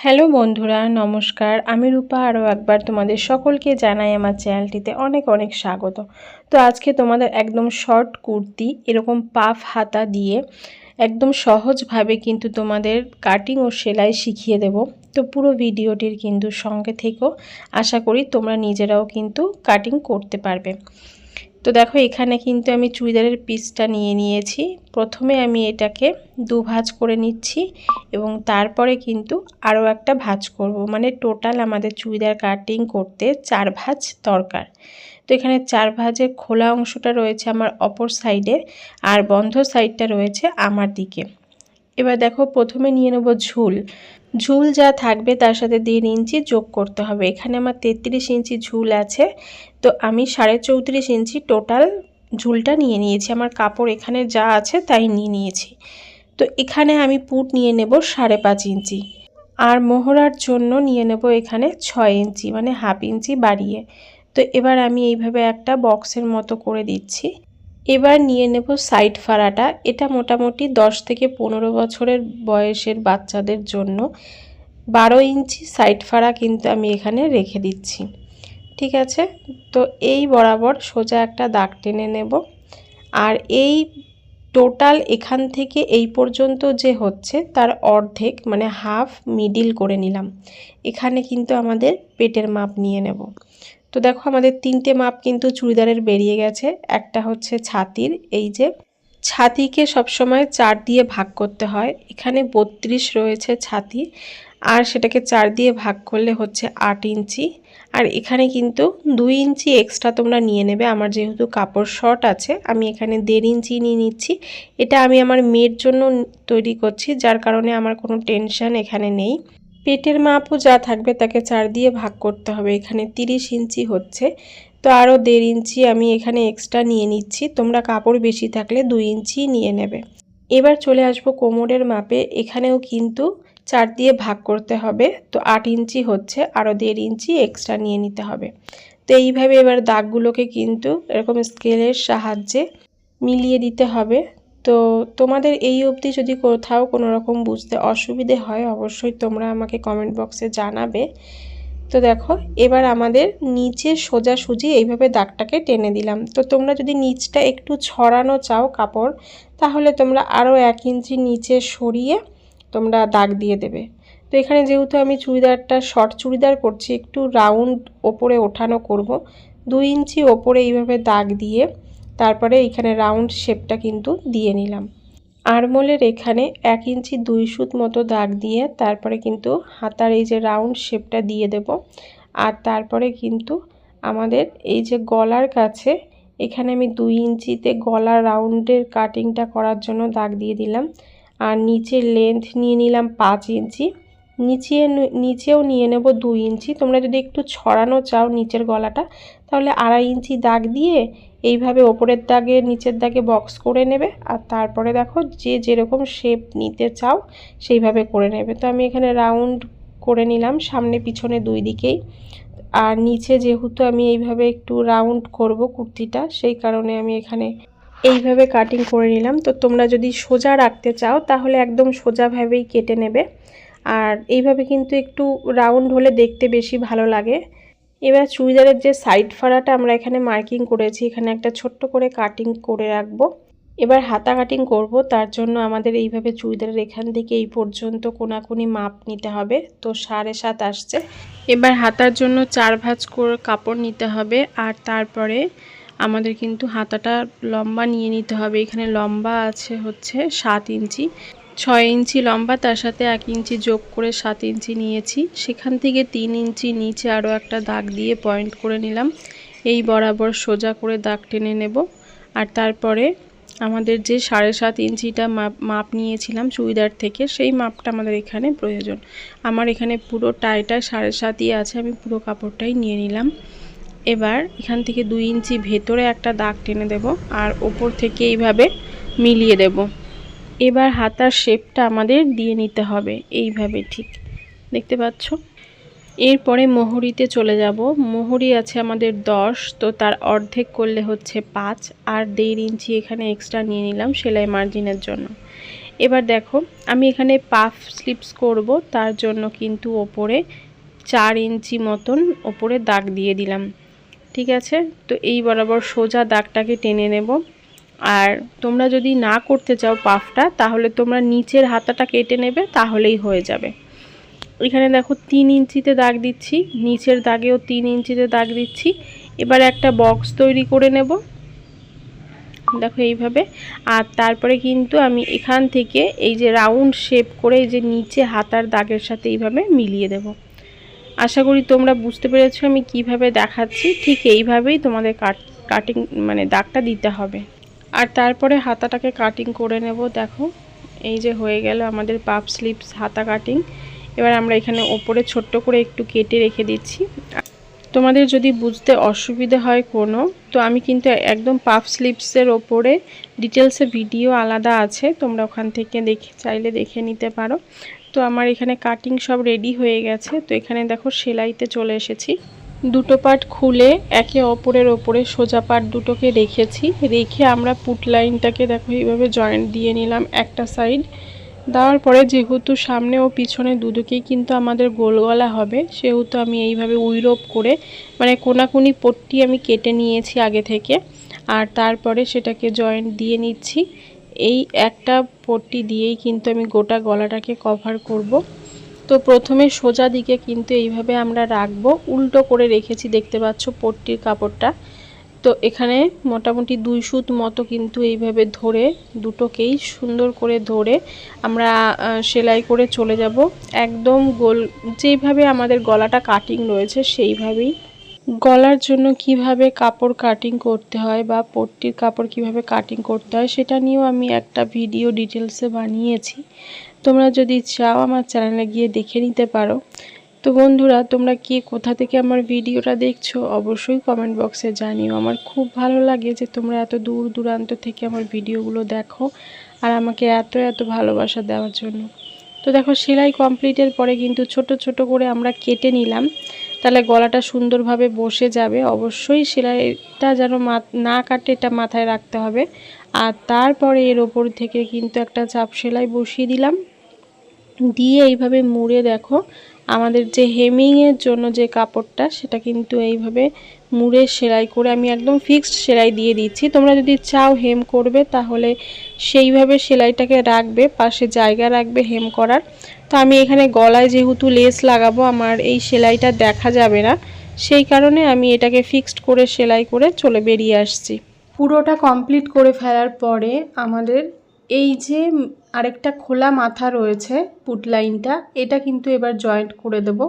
Hello বন্ধুরা, নমস্কার। আমি রূপা, আরও একবার তোমাদের সকলকে জানাই আমার চ্যানেলটিতে অনেক অনেক স্বাগত। তো আজকে তোমাদের একদম শর্ট কুর্তি, এরকম পাফ হাতা দিয়ে একদম সহজভাবে কিন্তু তোমাদের কাটিং ও সেলাই শিখিয়ে দেব। তো পুরো ভিডিওটির কিন্তু সঙ্গে থেকেও আশা করি তোমরা নিজেরাও কিন্তু কাটিং করতে পারবে। তো দেখো, এখানে কিন্তু আমি চুড়িদারের পিসটা নিয়ে নিয়েছি। প্রথমে আমি এটাকে দু ভাজ করে নিচ্ছি এবং তারপরে কিন্তু আরও একটা ভাজ করব। মানে টোটাল আমাদের চুড়িদার কাটিং করতে চার ভাজ দরকার। তো এখানে চার ভাজের খোলা অংশটা রয়েছে আমার অপর সাইডে আর বন্ধ সাইডটা রয়েছে আমার দিকে। এবার দেখো, প্রথমে নিয়ে নেব ঝুল। ঝুল যা থাকবে তার সাথে দেড় ইঞ্চি যোগ করতে হবে। এখানে আমার তেত্রিশ ইঞ্চি ঝুল আছে। তো আমি সাড়ে চৌত্রিশ ইঞ্চি টোটাল ঝুলটা নিয়ে নিয়েছি। আমার কাপড় এখানে যা আছে তাই নিয়ে নিয়েছি। তো এখানে আমি পুট নিয়ে নেব সাড়ে পাঁচ ইঞ্চি। আর মোহরার জন্য নিয়ে নেব এখানে ছয় ইঞ্চি মানে হাফ ইঞ্চি বাড়িয়ে। তো এবার আমি এইভাবে একটা বক্সের মতো করে দিচ্ছি। এবার নিয়ে নেব সাইড ফাড়াটা। এটা মোটামুটি দশ থেকে পনেরো বছরের বয়সের বাচ্চাদের জন্য। বারো ইঞ্চি সাইড ফাড়া কিন্তু আমি এখানে রেখে দিচ্ছি। ঠিক আছে? তো এই বরাবর সোজা একটা দাগ টেনে নেব। আর এই টোটাল এখান থেকে এই পর্যন্ত যে হচ্ছে, তার অর্ধেক মানে হাফ মিডিল করে নিলাম। এখানে কিন্তু আমাদের পেটের মাপ নিয়ে নেব। তো দেখো আমাদের তিনটে মাপ কিন্তু চুড়িদারের বেরিয়ে গেছে। একটা হচ্ছে ছাতির, এই যে ছাতিকে সবসময় চার দিয়ে ভাগ করতে হয়। এখানে বত্রিশ রয়েছে ছাতি, আর সেটাকে চার দিয়ে ভাগ করলে হচ্ছে আট ইঞ্চি। আর এখানে কিন্তু দুই ইঞ্চি এক্সট্রা তোমরা নিয়ে নেবে। আমার যেহেতু কাপড় শর্ট আছে, আমি এখানে দেড় ইঞ্চি নিয়ে নিচ্ছি। এটা আমি আমার মেয়ের জন্য তৈরি করছি, যার কারণে আমার কোনো টেনশন এখানে নেই। পেটের মাপও যা থাকবে তাকে চার দিয়ে ভাগ করতে হবে। এখানে তিরিশ ইঞ্চি হচ্ছে। তো আরও দেড় ইঞ্চি আমি এখানে এক্সট্রা নিয়ে নিচ্ছি। তোমরা কাপড় বেশি থাকলে দুই ইঞ্চি নিয়ে নেবে। এবার চলে আসব কোমরের মাপে। এখানেও কিন্তু চার দিয়ে ভাগ করতে হবে। তো আট ইঞ্চি হচ্ছে। আরও দেড় ইঞ্চি এক্সট্রা নিয়ে নিতে হবে। তো এইভাবে এবার দাগগুলোকে কিন্তু এরকম স্কেলের সাহায্যে মিলিয়ে দিতে হবে। তো তোমাদের এই অবধি যদি কোথাও কোনো রকম বুঝতে অসুবিধে হয়, অবশ্যই তোমরা আমাকে কমেন্ট বক্সে জানাবে। তো দেখো, এবার আমাদের নিচে সোজাসুজি এইভাবে দাগটাকে টেনে দিলাম। তো তোমরা যদি নিচটা একটু ছড়ানো চাও কাপড়, তাহলে তোমরা আরও এক ইঞ্চি নিচে সরিয়ে তোমরা দাগ দিয়ে দেবে। তো এখানে যেহেতু আমি চুড়িদারটা শর্ট চুড়িদার করছি, একটু রাউন্ড ওপরে ওঠানো করব। দুই ইঞ্চি ওপরে এইভাবে দাগ দিয়ে তারপরে এখানে রাউন্ড শেপটা কিন্তু দিয়ে নিলাম। আরমোলের এখানে এক ইঞ্চি দুই সুত মতো দাগ দিয়ে তারপরে কিন্তু হাতার এই যে রাউন্ড শেপটা দিয়ে দেব। আর তারপরে কিন্তু আমাদের এই যে গলার কাছে, এখানে আমি দুই ইঞ্চিতে গলার রাউন্ডের কাটিংটা করার জন্য দাগ দিয়ে দিলাম। আর নিচের লেন্থ নিয়ে নিলাম পাঁচ ইঞ্চি। নিচে নিচেও নিয়ে নেব দুই ইঞ্চি। তোমরা যদি একটু ছড়ানো চাও নিচের গলাটা, তাহলে আড়াই ইঞ্চি দাগ দিয়ে এইভাবে ওপরের দাগে, নিচের দাগে বক্স করে নেবে আর তারপরে দেখো যে যেরকম শেপ নিতে চাও সেইভাবে করে নেবে। তো আমি এখানে রাউন্ড করে নিলাম, সামনে পিছনে দুই দিকেই। আর নিচে যেহেতু আমি এইভাবে একটু রাউন্ড করব কুর্তিটা, সেই কারণে আমি এখানে এইভাবে কাটিং করে নিলাম। তো তোমরা যদি সোজা রাখতে চাও তাহলে একদম সোজাভাবেই কেটে নেবে। আর এইভাবে কিন্তু একটু রাউন্ড হলে দেখতে বেশি ভালো লাগে। এবার চুড়িদারের যে সাইড ফাড়াটা আমরা এখানে মার্কিং করেছি, এখানে একটা ছোট্ট করে কাটিং করে রাখব। এবার হাতা কাটিং করব, তার জন্য আমাদের এইভাবে চুড়িদারের এখান থেকে এই পর্যন্ত কোনাকুনি মাপ নিতে হবে। তো সাড়ে সাত আসছে। এবার হাতার জন্য চার ভাঁজ করে কাপড় নিতে হবে আর তারপরে আমাদের কিন্তু হাতাটা লম্বা নিয়ে নিতে হবে। এখানে লম্বা আছে হচ্ছে সাত ইঞ্চি। ছয় ইঞ্চি লম্বা, তার সাথে এক ইঞ্চি যোগ করে সাত ইঞ্চি নিয়েছি। সেখান থেকে তিন ইঞ্চি নিচে আরও একটা দাগ দিয়ে পয়েন্ট করে নিলাম। এই বরাবর সোজা করে দাগ টেনে নেব। আর তারপরে আমাদের যে সাড়ে সাত ইঞ্চিটা মাপ মাপ নিয়েছিলাম চুড়িদার থেকে, সেই মাপটা আমাদের এখানে প্রয়োজন। আমার এখানে পুরো টাইটা সাড়ে সাতই আছে, আমি পুরো কাপড়টাই নিয়ে নিলাম। এবার এখান থেকে দুই ইঞ্চি ভেতরে একটা দাগ টেনে দেব, আর ওপর থেকে এইভাবে মিলিয়ে দেব। এবার হাতার শেপটা আমাদের দিয়ে নিতে হবে। এইভাবে ঠিক। দেখতে পাচ্ছ? এরপরে মোহরিতে চলে যাব। মোহরি আছে আমাদের দশ, তো তার অর্ধেক করলে হচ্ছে পাঁচ, আর দেড় ইঞ্চি এখানে এক্সট্রা নিয়ে নিলাম সেলাই মার্জিনের জন্য। এবার দেখো, আমি এখানে পাফ স্লিপস করব, তার জন্য কিন্তু ওপরে চার ইঞ্চি মতন ওপরে দাগ দিয়ে দিলাম। ঠিক আছে? তো এই বরাবর সোজা দাগটাকে টেনে নেব। আর তোমরা যদি না করতে চাও পাফটা, তাহলে তোমরা নিচের হাতাটা কেটে নেবে, তাহলেই হয়ে যাবে। এখানে দেখো তিন ইঞ্চিতে দাগ দিচ্ছি, নিচের দাগেও তিন ইঞ্চিতে দাগ দিচ্ছি। এবার একটা বক্স তৈরি করে নেব। দেখো এইভাবে। আর তারপরে কিন্তু আমি এখান থেকে এই যে রাউন্ড শেপ করে এই যে নিচে হাতার দাগের সাথে এইভাবে মিলিয়ে দেব। আশা করি তোমরা বুঝতে পেরেছ আমি কীভাবে দেখাচ্ছি। ঠিক এইভাবেই তোমাদের কাট, কাটিং মানে দাগটা দিতে হবে। আর তারপরে হাতাটাকে কাটিং করে নেব, দেখো। এই যে হয়ে গেল আমাদের পাপ স্লিপস হাতা কাটিং এবার আমরা এখানে ওপরে ছোট্ট করে একটু কেটে রেখে দিচ্ছি। তোমাদের যদি বুঝতে অসুবিধে হয় কোনো, তো আমি কিন্তু একদম পাফ স্লিপসের ওপরে ডিটেলসে ভিডিও আলাদা আছে, তোমরা ওখান থেকে দেখে, চাইলে দেখে নিতে পারো। তো আমার এখানে কাটিং সব রেডি হয়ে গেছে। তো এখানে দেখো সেলাইতে চলে এসেছি। দুটো পাট খুলে একে অপরের ওপরে সোজা পাট দুটোকে রেখেছি। রেখে আমরা পুট লাইনটাকে দেখো এইভাবে জয়েন্ট দিয়ে নিলাম একটা সাইড দেওয়ার পরে যেহেতু সামনে ও পিছনে দুদিকেই কিন্তু আমাদের গোল গলা হবে, সেহেতু আমি এইভাবে উইরোপ করে মানে কোনাকুনি পট্টি আমি কেটে নিয়েছি আগে থেকে। আর তারপরে সেটাকে জয়েন্ট দিয়ে নিচ্ছি। এই একটা পট্টি দিয়েই কিন্তু আমি গোটা গলাটাকে কভার করব। তো প্রথমে সোজা দিকে কিন্তু এইভাবে আমরা রাখব। উল্টো করে রেখেছি, দেখতে পাচ্ছ পট্টির কাপড়টা। তো এখানে মোটামুটি দুই সুত মতো কিন্তু এইভাবে ধরে, দুটোকেই সুন্দর করে ধরে আমরা সেলাই করে চলে যাব। একদম গোল যেইভাবে আমাদের গলাটা কাটিং রয়েছে, সেইভাবেই। গলার জন্য কীভাবে কাপড় কাটিং করতে হয় বা পট্টির কাপড় কীভাবে কাটিং করতে হয়, সেটা নিয়েও আমি একটা ভিডিও ডিটেলসে বানিয়েছি। তোমরা যদি চাও আমার চ্যানেলে গিয়ে দেখে নিতে পারো। তো বন্ধুরা, তোমরা কি কোথা থেকে আমার ভিডিওটা দেখছ অবশ্যই কমেন্ট বক্সে জানিও। আমার খুব ভালো লাগে যে তোমরা এত দূর দূরান্ত থেকে আমার ভিডিওগুলো দেখো আর আমাকে এত এত ভালোবাসা দেওয়ার জন্য। তো দেখো, সেলাই কমপ্লিটের পরে কিন্তু ছোট ছোট করে আমরা কেটে নিলাম। তাহলে গলাটা সুন্দরভাবে বসে যাবে। অবশ্যই সেলাইটা যেন না কাটে এটা মাথায় রাখতে হবে। আর তারপরে এর ওপর থেকে কিন্তু একটা চাপ সেলাই বসিয়ে দিলাম। দিয়ে এইভাবে মুড়ে দেখো। আমাদের যে হেমিংয়ের জন্য যে কাপড়টা, সেটা কিন্তু এইভাবে মুড়ে সেলাই করে আমি একদম ফিক্সড সেলাই দিয়ে দিচ্ছি। তোমরা যদি চাও হেম করবে, তাহলে সেইভাবে সেলাইটাকে রাখবে, পাশে জায়গা রাখবে হেম করার। তো আমি এখানে গলায় যেহেতু লেস লাগাবো, আমার এই সেলাইটা দেখা যাবে না। সেই কারণে আমি এটাকে ফিক্সড করে সেলাই করে চলে বেরিয়ে আসছি। পুরোটা কমপ্লিট করে ফেলার পরে আমাদের এই যে আরেকটা খোলা মাথা রয়েছে পুট লাইনটা এটা কিন্তু এবার জয়েন্ট করে দেব।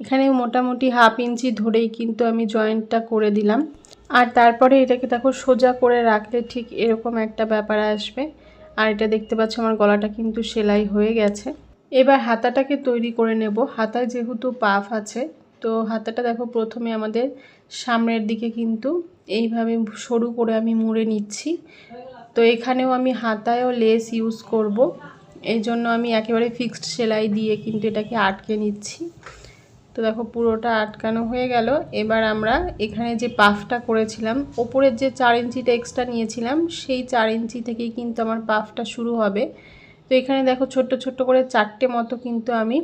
এখানে মোটামুটি হাফ ইঞ্চি ধরেই কিন্তু আমি জয়েন্টটা করে দিলাম। আর তারপরে এটাকে দেখো সোজা করে রাখলে ঠিক এরকম একটা ব্যাপার আসবে। আর এটা দেখতে পাচ্ছ আমার গলাটা কিন্তু সেলাই হয়ে গেছে। এবার হাতাটাকে তৈরি করে নেব। হাতায় যেহেতু পাফ আছে, তো হাতাটা দেখো প্রথমে আমাদের সামনের দিকে কিন্তু এইভাবে সরু করে আমি মুড়ে নিচ্ছি। তো এখানেও আমি হাতায়ও লেস ইউজ করব। এই জন্য আমি একেবারে ফিক্সড সেলাই দিয়ে কিন্তু এটাকে আটকে নিচ্ছি। তো দেখো পুরোটা আটকানো হয়ে গেল। এবার আমরা এখানে যে পাফটা করেছিলাম, ওপরের যে চার ইঞ্চিটা এক্সট্রা নিয়েছিলাম, সেই চার ইঞ্চি থেকেই কিন্তু আমার পাফটা শুরু হবে। তো এখানে দেখো ছোট্ট ছোট্ট করে চারটে মতো কিন্তু আমি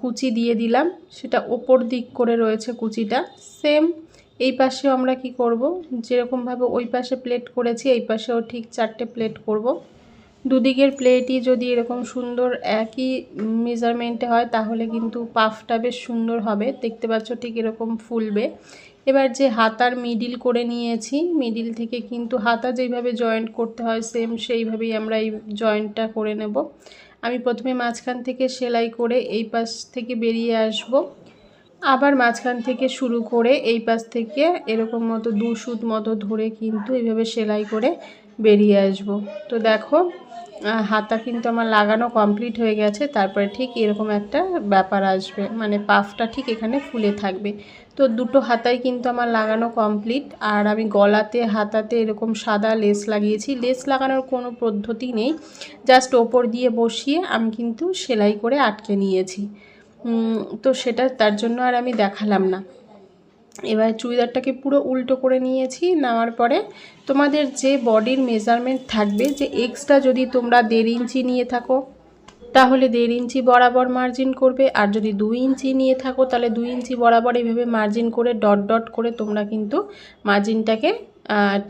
কুচি দিয়ে দিলাম। সেটা ওপর দিক করে রয়েছে কুচিটা। সেম এই পাশেও আমরা কি করব? যেরকমভাবে ওই পাশে প্লেট করেছি, এই পাশেও ঠিক চারটে প্লেট করব। দুদিকের প্লেটই যদি এরকম সুন্দর একই মেজারমেন্টে হয়, তাহলে কিন্তু পাফটা বেশ সুন্দর হবে। দেখতে পাচ্ছ ঠিক এরকম ফুলবে। এবার যে হাতার মিডিল করে নিয়েছি মিডিল থেকে কিন্তু হাতা যেইভাবে জয়েন্ট করতে হয় সেম সেইভাবেই আমরা এই জয়েন্টটা করে নেব। আমি প্রথমে মাঝখান থেকে সেলাই করে এই পাশ থেকে বেরিয়ে আসব। আবার মাঝখান থেকে শুরু করে এই পাশ থেকে এরকম মতো দু সুত মতো ধরে কিন্তু এইভাবে সেলাই করে বেরিয়ে আসব। তো দেখো হাতা কিন্তু আমার লাগানো কমপ্লিট হয়ে গেছে, তারপরে ঠিক এরকম একটা ব্যাপার আসবে। মানে পাফটা ঠিক এখানে ফুলে থাকবে। তো দুটো হাতাই কিন্তু আমার লাগানো কমপ্লিট আর আমি গলাতে, হাতাতে এরকম সাদা লেস লাগিয়েছি। লেস লাগানোর কোনো পদ্ধতি নেই জাস্ট ওপর দিয়ে বসিয়ে আমি কিন্তু সেলাই করে আটকে নিয়েছি। তো সেটা তার জন্য আর আমি দেখালাম না। এবার চুড়িদারটাকে পুরো উল্টো করে নিয়েছি, নেওয়ার পরে তোমাদের যে বডির মেজারমেন্ট থাকবে, যে এক্সট্রা যদি তোমরা দেড় ইঞ্চি নিয়ে থাকো, তাহলে দেড় ইঞ্চি বরাবর মার্জিন করবে, আর যদি দুই ইঞ্চি নিয়ে থাকো, তাহলে দুই ইঞ্চি বরাবর এইভাবে মার্জিন করে ডট ডট করে তোমরা কিন্তু মার্জিনটাকে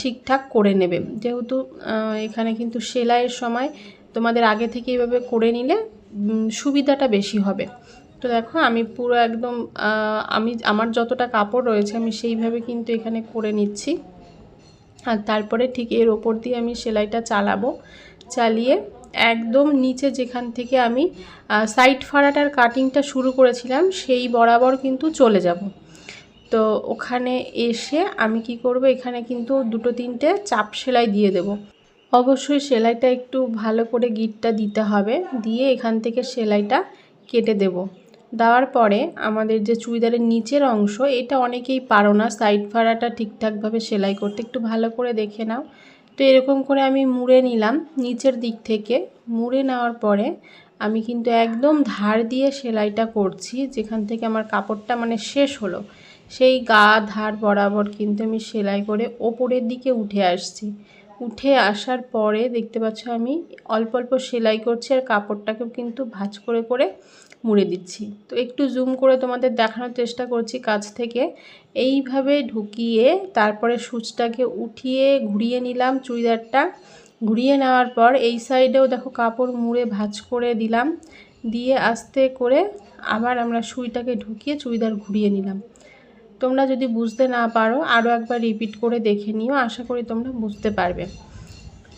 ঠিকঠাক করে নেবে। যেহেতু এখানে কিন্তু সেলাইয়ের সময় তোমাদের আগে থেকে এভাবে করে নিলে সুবিধাটা বেশি হবে। তো দেখো, আমি পুরো একদম আমি আমার যতটা কাপড় রয়েছে আমি সেইভাবে কিন্তু এখানে করে নিচ্ছি। আর তারপরে ঠিক এর ওপর দিয়ে আমি সেলাইটা চালাবো। চালিয়ে একদম নিচে যেখান থেকে আমি সাইড ফাড়াটার কাটিংটা শুরু করেছিলাম, সেই বরাবর কিন্তু চলে যাব। তো ওখানে এসে আমি কি করব, এখানে কিন্তু দুটো তিনটে চাপ সেলাই দিয়ে দেব। অবশ্যই সেলাইটা একটু ভালো করে গিটটা দিতে হবে, দিয়ে এখান থেকে সেলাইটা কেটে দেব। দেওয়ার পরে আমাদের যে চুড়িদারের নিচের অংশ, এটা অনেকেই পারো না। সাইড ফাড়াটা ঠিকঠাকভাবে সেলাই করতে। একটু ভালো করে দেখে নাও। তো এরকম করে আমি মুড়ে নিলাম নিচের দিক থেকে। মুড়ে নেওয়ার পরে আমি কিন্তু একদম ধার দিয়ে সেলাইটা করছি, যেখান থেকে আমার কাপড়টা মানে শেষ হলো। সেই গা ধার বরাবর কিন্তু আমি সেলাই করে ওপরের দিকে উঠে আসছি। উঠে আসার পরে দেখতে পাচ্ছ আমি অল্প অল্প সেলাই করছি আর কাপড়টাকেও কিন্তু ভাজ করে করে মুড়ে দিচ্ছি। তো একটু জুম করে তোমাদের দেখানোর চেষ্টা করছি কাছ থেকে। এইভাবে ঢুকিয়ে তারপরে সুচটাকে উঠিয়ে ঘুরিয়ে নিলাম চুড়িদারটা। ঘুরিয়ে নেওয়ার পর এই সাইডেও দেখো কাপড় মুড়ে ভাজ করে দিলাম। দিয়ে আস্তে করে আবার আমরা সুইটাকে ঢুকিয়ে চুড়িদার ঘুরিয়ে নিলাম। তোমরা যদি বুঝতে না পারো আরও একবার রিপিট করে দেখে নিও, আশা করি তোমরা বুঝতে পারবে।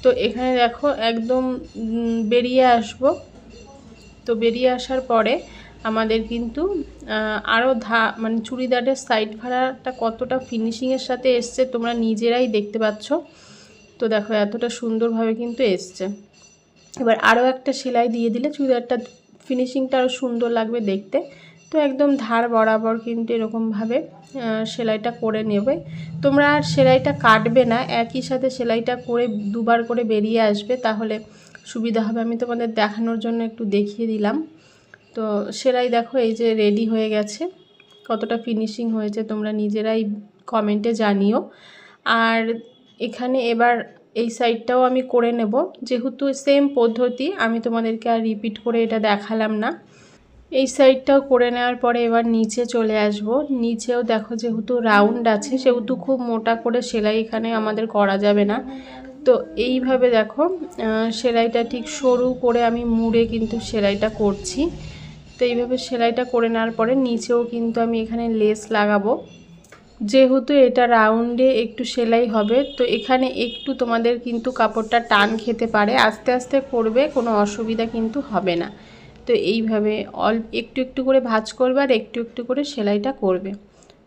তো এখানে দেখো একদম বেরিয়ে আসব। তো বেরিয়ে আসার পরে আমাদের কিন্তু আরও ধা মানে চুড়িদারের সাইড ভাড়াটা কতটা ফিনিশিংয়ের সাথে এসছে তোমরা নিজেরাই দেখতে পাচ্ছ। তো দেখো এতটা সুন্দরভাবে কিন্তু এসছে। এবার আরও একটা সেলাই দিয়ে দিলে চুড়িদারটা ফিনিশিংটা আরও সুন্দর লাগবে দেখতে। তো একদম ধার বরাবর কিন্তু এরকমভাবে সেলাইটা করে নেবে। তোমরা আর সেলাইটা কাটবে না, একই সাথে সেলাইটা করে দুবার করে বেরিয়ে আসবে, তাহলে সুবিধা হবে। আমি তোমাদের দেখানোর জন্য একটু দেখিয়ে দিলাম। তো সেলাই দেখো, এই যে রেডি হয়ে গেছে। কতটা ফিনিশিং হয়েছে তোমরা নিজেরাই কমেন্টে জানিও। আর এখানে এবার এই সাইডটাও আমি করে নেব। যেহেতু সেম পদ্ধতি, আমি তোমাদেরকে আর রিপিট করে এটা দেখালাম না। এই সাইডটাও করে নেওয়ার পরে এবার নিচে চলে আসব। নিচেও দেখো যেহেতু রাউন্ড আছে, সেহেতু খুব মোটা করে সেলাই এখানে আমাদের করা যাবে না। তো এইভাবে দেখো সেলাইটা ঠিক সরু করে আমি মুড়ে কিন্তু সেলাইটা করছি। তো এইভাবে সেলাইটা করে নেওয়ার পরে নিচেও কিন্তু আমি এখানে লেস লাগাবো। যেহেতু এটা রাউন্ডে একটু সেলাই হবে, তো এখানে একটু তোমাদের কিন্তু কাপড়টা টান খেতে পারে, আস্তে আস্তে করবে, কোনো অসুবিধা কিন্তু হবে না। তো এইভাবে অল্প একটু একটু করে ভাজ করবে আর একটু একটু করে সেলাইটা করবে।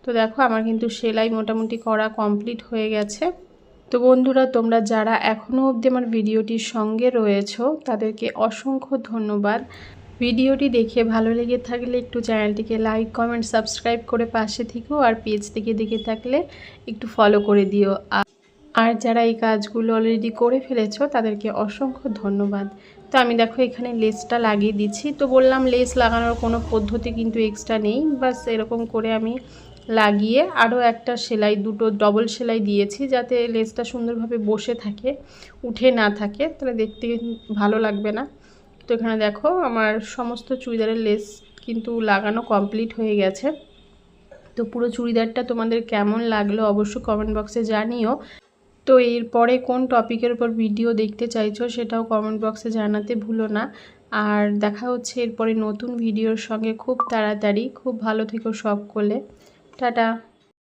তো দেখো, আমার কিন্তু সেলাই মোটামুটি করা কমপ্লিট হয়ে গেছে। তো বন্ধুরা, তোমরা যারা এখনও অবধি আমার ভিডিওটির সঙ্গে রয়েছ, তাদেরকে অসংখ্য ধন্যবাদ। ভিডিওটি দেখে ভালো লেগে থাকলে একটু চ্যানেলটিকে লাইক, কমেন্ট, সাবস্ক্রাইব করে পাশে থেকেও আর পেজ থেকে দেখে থাকলে একটু ফলো করে দিও। আর যারা এই কাজগুলো অলরেডি করে ফেলেছো, তাদেরকে অসংখ্য ধন্যবাদ। তো আমি দেখো এখানে লেসটা লাগিয়ে দিচ্ছি। তো বললাম লেস লাগানোর কোনো পদ্ধতি কিন্তু এক্সট্রা নেই। বাস এরকম করে আমি লাগিয়ে আরও একটা সেলাই, দুটো ডবল সেলাই দিয়েছি যাতে লেসটা সুন্দরভাবে বসে থাকে, উঠে না থাকে। তাহলে দেখতে ভালো লাগবে না। তো এখানে দেখো আমার সমস্ত চুড়িদারের লেস কিন্তু লাগানো কমপ্লিট হয়ে গেছে। তো পুরো চুড়িদারটা তোমাদের কেমন লাগল অবশ্যই কমেন্ট বক্সে জানিও। তো এরপরে কোন টপিকের উপর ভিডিও দেখতে চাইছো সেটাও কমেন্ট বক্সে জানাতে ভুলো না। আর দেখা হচ্ছে এরপরে নতুন ভিডিওর সঙ্গে খুব তাড়াতাড়ি। খুব ভালো থেকো করলে টাটা।